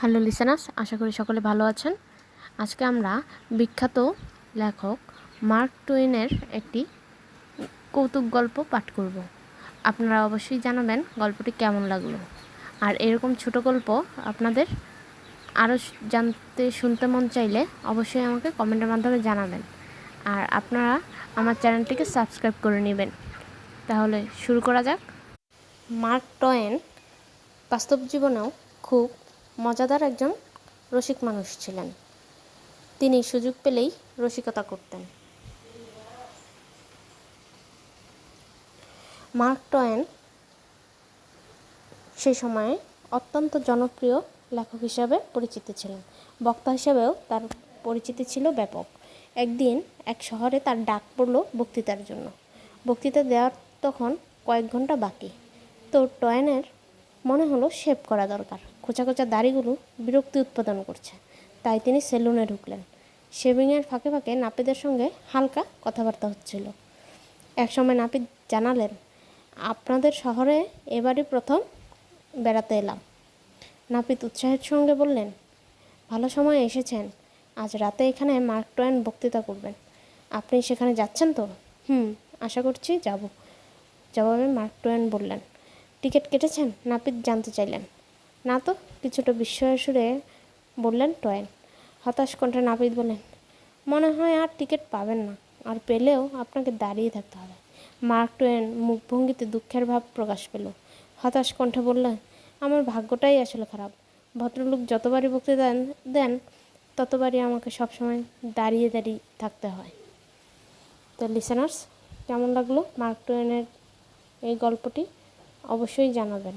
Hello listeners আশা করি সকলে ভালো আছেন। আজকে আমরা বিখ্যাত লেখক মার্ক টুইনের একটি কৌতুক গল্প পাঠ করব। আপনারা অবশ্যই জানাবেন গল্পটি কেমন লাগল। আর এরকম ছোট গল্প আপনাদের আরও জানতে, শুনতে মন চাইলে অবশ্যই আমাকে কমেন্টের মাধ্যমে জানাবেন। আর আপনারা আমার চ্যানেলটিকে সাবস্ক্রাইব করে নেবেন। তাহলে শুরু করা যাক। মার্ক টয়েন বাস্তব জীবনেও খুব মজাদার একজন রসিক মানুষ ছিলেন। তিনি সুযোগ পেলেই রসিকতা করতেন। মার্ক টয়েন সেই সময়ে অত্যন্ত জনপ্রিয় লেখক হিসাবে পরিচিত ছিলেন। বক্তা হিসাবেও তার পরিচিতি ছিল ব্যাপক। একদিন এক শহরে তার ডাক পড়ল বক্তৃতার জন্য। বক্তৃতা দেওয়ার তখন কয়েক ঘণ্টা বাকি। তো টয়েনের মনে হলো শেভ করা দরকার। খোঁচা খোঁচা দাড়িগুলো বিরক্তি উৎপাদন করছে। তাই তিনি সেলুনে ঢুকলেন। শেভিংয়ের ফাঁকে ফাঁকে নাপিতের সঙ্গে হালকা কথাবার্তা হচ্ছিল। একসময় নাপিত জানালেন, আপনাদের শহরে এবারই প্রথম বেড়াতে এলাম। নাপিত উৎসাহের সঙ্গে বললেন, ভালো সময় এসেছেন। আজ রাতে এখানে মার্ক টোয়েন বক্তৃতা করবেন। আপনি সেখানে যাচ্ছেন তো? হুম, আশা করছি যাব। জবাবে মার্ক টোয়েন বললেন, টিকিট কেটেছেন? নাপিত জানতে চাইলেন। না তো কিছুটা বিস্ময়ের সুরে বললেন, টয়েন। হতাশ কণ্ঠে নাপিত বললেন, মনে হয় আর টিকিট পাবেন না, আর পেলেও আপনাকে দাঁড়িয়ে থাকতে হবে। মার্ক টোয়েন মুখভঙ্গিতে দুঃখের ভাব প্রকাশ পেল। হতাশ কণ্ঠে বললেন, আমার ভাগ্যটাই আসলে খারাপ। ভদ্রলোক যতবারই বক্তৃতা দেন দেন, ততবারই আমাকে সবসময় দাঁড়িয়ে দাঁড়িয়ে থাকতে হয়। তো লিসেনার্স কেমন লাগল মার্ক টোয়েনের এই গল্পটি? অবশ্যই জানাবেন।